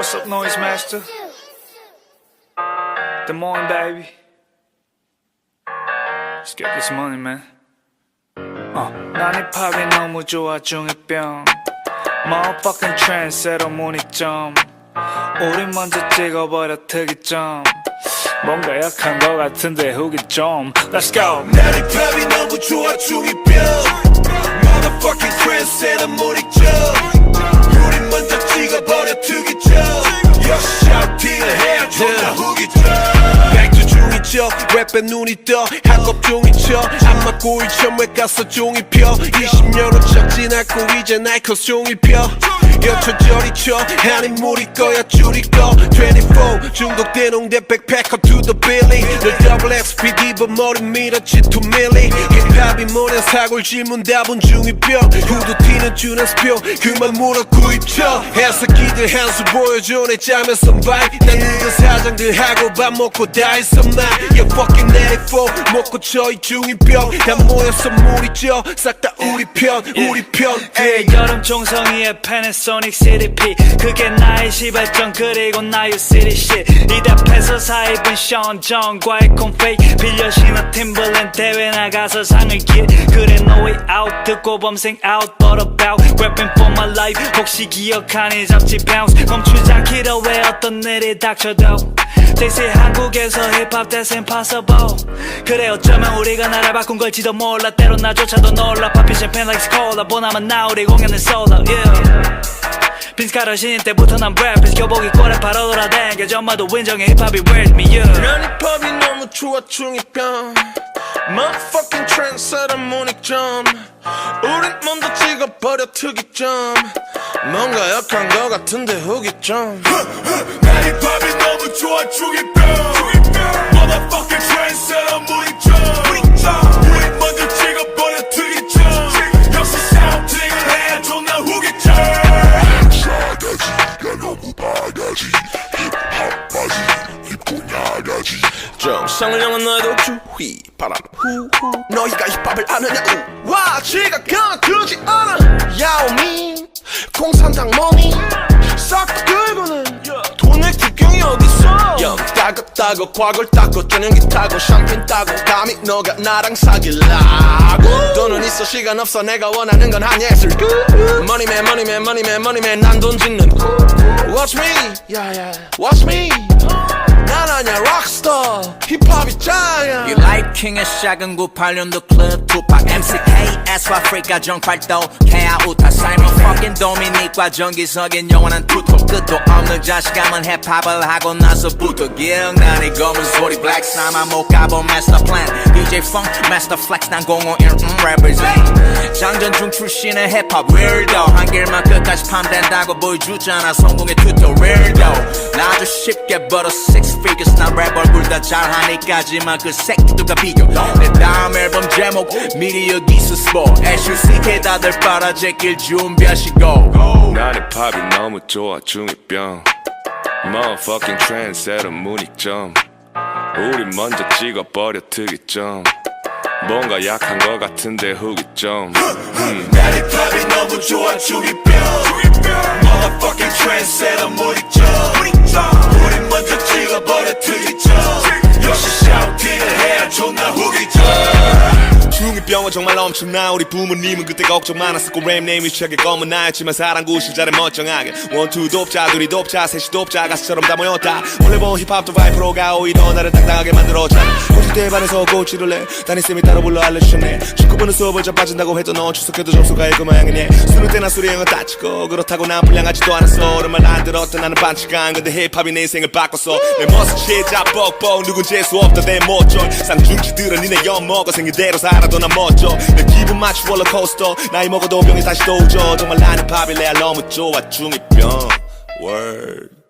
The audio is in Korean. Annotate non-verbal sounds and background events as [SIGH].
What's up, Noise Master? The morning, baby. Let's get this money, man. 어, 난 힙합이 너무 좋아 중이병 Motherfucking trendsetter 문익점 우리 먼저 찍어버려 특이점 뭔가 약한 거 같은데 후기 좀 Let's go 난 힙합이 너무 좋아 중이병 Motherfucking trendsetter 문익점 샤우팅을 해 랩에 눈이 떠. 학업 종이죠 안 맞고 일점에 가서 종이 펴. 20년 후 적진하고 이제 나이커스 종이 펴. 여초절이죠 아닌 물이 거야 줄이 꺼24 중독된 홍대 백패커 to the billy. 늘 더블 XPD 본 머리 밀었지 2밀리 힙합이 뭐냐 사골 질문 답은 중이병 후드 튀는 주나스표. 그만 물어 구입처 해석기들 한수 보여줘. 내 짬에서 바이 난 늙은 사장들하고 밥 먹고 다 했어 나? You fucking 84 먹고 저이 중이병. 다 모여서 물이죠 싹 다 우리 편 우리 편. 에이, 여름 총성이의 패나소닉 CDP 그게 나의 시발점 그리고 나의 city shit. 이 앞에서 사입은 션 정과의 콤페이 빌려 신어 팀벌랜 대회 나가서 상을 get 그래 no way out 듣고 범생 out thought about rapping for my life. 혹시 기억하니 잡지 bounce. 멈추지 않기로 왜 어떤 일이 닥쳐도 They say 한국에서 힙합 that's impossible 그래 어쩌면 우리가 나라 바꾼 걸지도 몰라. 때론 나조차도 놀라. 파피 샴페인 like 스콜라 보나만 나 우리 공연은 솔로 yeah. 빈스카라 신인 때부터 난랩 교복이 꼬레 바로 돌아댕겨 전마도 인정해 힙합이 with me yeah. 난 힙합이 너무 좋아 중이병. Motherfucking trendsetter 문익점. 우린 먼저 찍어버려 특이점. 뭔가 약한 거 같은데 후기점 [LAUGHS] 난 힙합이 너무 좋아 중이병 Motherfucking trendsetter 문익점 우린 먼저 찍어버려 특이점 역시 샤우팅을 해 존나 후기점 싸가지가 너무 바가지 힙합 바지 입고 나가지 정상을 향한 너의 독주. 휘 바람. 후후. 너희가 힙합을 아느냐? 우와 지각하나 두지 않아. 야오미 공산당 머니 싹다 따고 과걸 따고 전용기 타고 샴페인 따고 감히 너가 나랑 사귈라고. 돈은 있어 시간 없어. 내가 원하는 건 한 예술. 머니맨 머니맨 머니맨 머니맨 난 돈 짓는 Watch me. Yeah, yeah. Watch me 난 아냐 락스타 힙합이 짱이야. You like 킹의 샤은 98년도 클럽 투팍 MCKS 아프리카 정팔도 케아 우타 사이먼 fucking 도미닉과 정기석인 영원한 투톱 끝도 없는 자식감은 힙합을 하고 나서부터 기억나니 검은 소리 블랙 사마 못 가본 마스터 플랜 DJ Funk 마스터 플렉스 난 051 음, represent 장전중 출신의 힙합 weirdo. 한 길만 끝까지 팜된다고 보여주잖아. 성공의 튜토리얼도 나도 쉽게 벌어 six figures. 난 랩 얼굴 다 잘하니까지만 그 새끼들과 비교. 내 다음 앨범 제목 미리 여기서 스포 SUCK 다들 빨아제길 준비하시고. 난 힙합이 너무 좋아 중이병. Motherfucking trendsetter 문익점. 우리 먼저 찍어버려 특이점. 뭔가 약한 거 같은데 후기점. 난 힙합이 너무 좋아 중이병. Motherfucking trendsetter 문익점 찍어 병은 정말 엄청나 우리 부모님은 그때 걱정 많았었고 랩 네임이 책에 검은 나였지만 사랑구 시절에 멀쩡하게. 원투 돕자 둘이 돕자 셋이 돕자 가수처럼 다 모였다. 원래 본 힙합도 바이프로가 오히려 나를 당당하게 만들었잖아 고시 대반에서 코치를 내. 담임쌤이 따로 불러 알려주셨네. 축구부는 수업을 자빠진다고 해도 넌 추석해도 점수가 일그 모양이네. 수능 때나 수리형은 따치고 그렇다고 난 불량하지도 않았어. 오랜만 안 들었던 나는 반칙한 근데 힙합이 내 인생을 바꿨어. 내 멋은 시작 뻑뻑. 누군 재수 없다. 내 모존 쌍중지들은 니네 엿먹어. 생긴 대로 살아도 난 멋져. 내 기분 맞추 롤러코스터. 나이 먹어도 병이 다시 또 오죠. 정말 나는 힙합이 레알 너무 좋아. 중이병. Word